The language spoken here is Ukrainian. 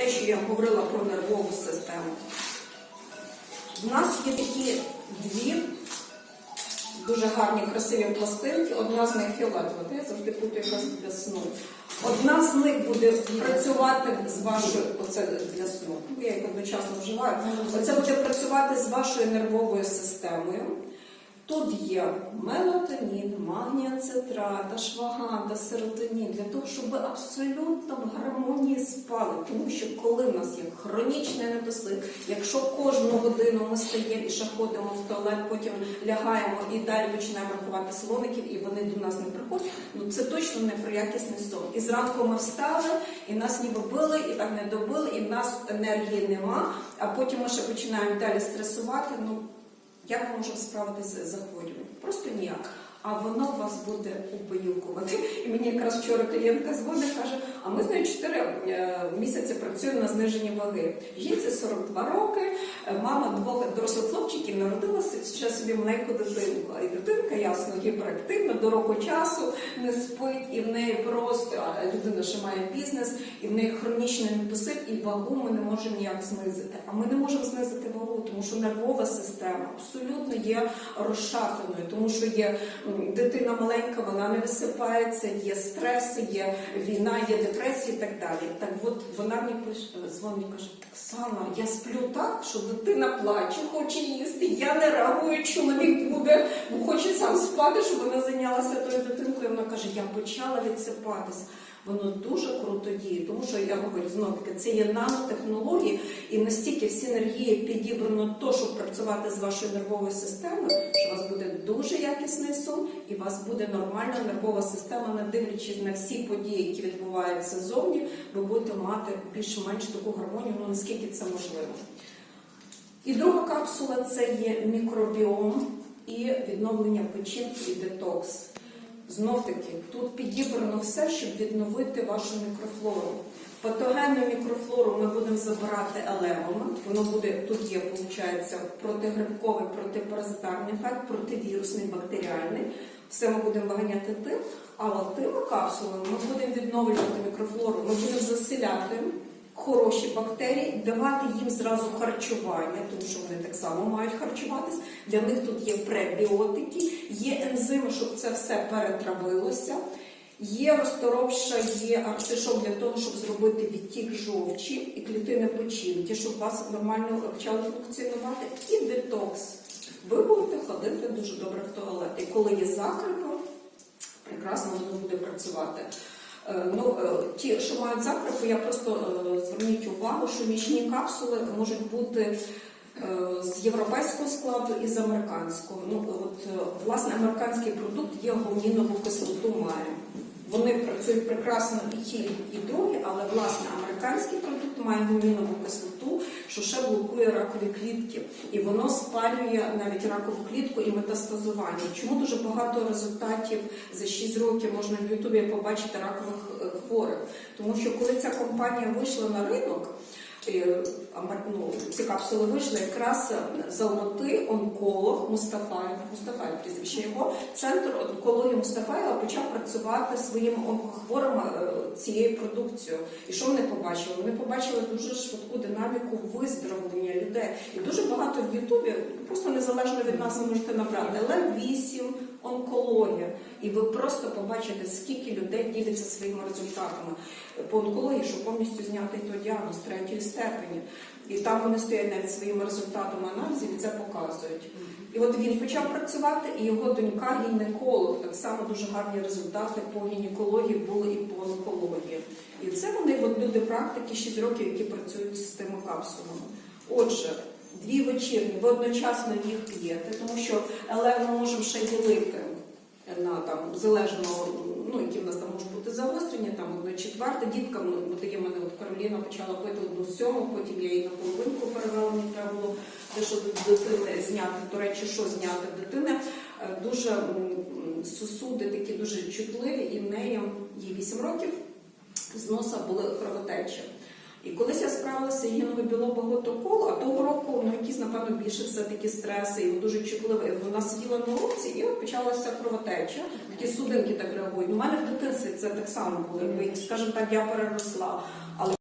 те, що я говорила про нервову систему. У нас є такі дві дуже гарні, красиві пластинки. Одна з них фіолетова, я завжди путаю якраз для сну. Одна з них буде працювати з вашою, оце для сну. Ну, Я їх одночасно вживаю. Оце буде працювати з вашою нервовою системою. Тут є мелатонін, магніацетрат, ашваганда, серотонін для того, щоб абсолютно в гармонії спали. Тому що коли в нас є хронічний недосип, якщо кожну годину ми стаємо і ще ходимо в туалет, потім лягаємо і далі починаємо рахувати слоників, і вони до нас не приходять, ну це точно не про якісний сон. І зранку ми встали, і нас ніби били, і так не добили, і в нас енергії нема. А потім ми ще починаємо далі стресувати. Ну як ми можемо справитися з захворюванням? Просто ніяк. А воно вас буде убаюкувати. Якраз вчора клієнтка дзвонить, каже: а ми з нею 4 місяці працюємо на зниженні ваги. Жінці 42 роки, е, мама двох дорослих хлопчиків народилася ще собі маленьку дитинку. І дитинка, ясно, гіперактивна, до року часу не спить, і в неї просто а людина ще має бізнес, і в неї хронічний недосип, і вагу ми не можемо ніяк знизити. А ми не можемо знизити вагу, тому що нервова система абсолютно є розшатаною, тому що є дитина маленька, вона не висипається, є стреси, є війна, є депресія і так далі. Так от вона мені пише, дзвонить, каже, Оксана, я сплю так, що дитина плаче, хоче їсти, я не реагую, чоловік буде, бо хоче сам спати, щоб вона зайнялася тою дитинкою. Вона каже, я почала відсипатися. Воно дуже круто діє, тому що я говорю знову таки, це є нанотехнології, і настільки всі енергії підібрано то, щоб працювати з вашою нервовою системою, що у вас буде дуже якісний сон, і у вас буде нормальна нервова система, не дивлячись на всі події, які відбуваються зовні, ви будете мати більш-менш таку гармонію, ну наскільки це можливо. І друга капсула це є мікробіом і відновлення печінки і детокс. Знов таки, тут підібрано все, щоб відновити вашу мікрофлору. Патогенну мікрофлору ми будемо забирати елемами. Воно буде тут є, виходить, протигрибковий, протипаразитарний ефект, противірусний, бактеріальний. Все ми будемо виганяти тим, а от тими капсулами ми будемо відновлювати мікрофлору, ми будемо заселяти хороші бактерії, давати їм зразу харчування, тому що вони так само мають харчуватись. Для них тут є пребіотики, є ензими, щоб це все перетравилося. Є розторопша, є артишок для того, щоб зробити відтік жовчі і клітини печінки, щоб у вас нормально почали функціонувати. І детокс. Ви будете ходити дуже добре в туалет. І коли є закрипи, прекрасно воно буде працювати. Е, Ну, е, ті, що мають закрипи, я просто е, зверніть увагу, що мічні капсули можуть бути з європейського складу і з американського. Ну, от, власне, американський продукт є гомінову кислоту має. Вони працюють прекрасно і ті, і другі, але власне американський продукт має гомінову кислоту, блокує ракові клітки, і воно спалює навіть ракову клітку і метастазування. Чому дуже багато результатів за 6 років можна в Ютубі побачити ракових е, хворих? Тому що коли ця компанія вийшла на ринок. Е, ну, ці капсули вийшли якраз з Алмати онколог Мустафаєв, Мустафаєв прізвище його, центр онкології Мустафаєва почав працювати своїми онкохворими е, цією продукцією. І що вони побачили? Вони побачили дуже швидку динаміку виздоровлення людей. І дуже багато в Ютубі, просто незалежно від нас, ви можете набрати ЛМ8, онкологія. І ви просто побачите, скільки людей діляться своїми результатами по онкології, щоб повністю зняти той діагноз третьої степені. І там вони стоять навіть своїми результатами аналізів і це показують. І от він почав працювати, і його донька гінеколог. Так само дуже гарні результати по гінекології були і по онкології. І це вони от люди практики 6 років, які працюють з тими капсулами. Отже, дві вечірні, ви одночасно їх п'єте, тому що елев ми можемо ще ділити на там залежно, ну які в нас там можуть бути загострення, там одне четверте. Діткам ну, от мене от Кароліна почала пити одну сьому, потім я її на половинку перевела, мені треба було дещо до дитини зняти. До речі, що зняти дитини. Е, Дуже м, сосуди такі дуже чутливі, і в неї їй 8 років з носа були кровотечі. І колись я справилася, багато коло, а того року ну, якісь, напевно, більше все-таки стреси, і дуже чутливе. Вона сиділа на руці і от почалася кровотеча. Такі судинки так реагують. У мене в дитинстві це так само було, якби, скажімо так, я переросла.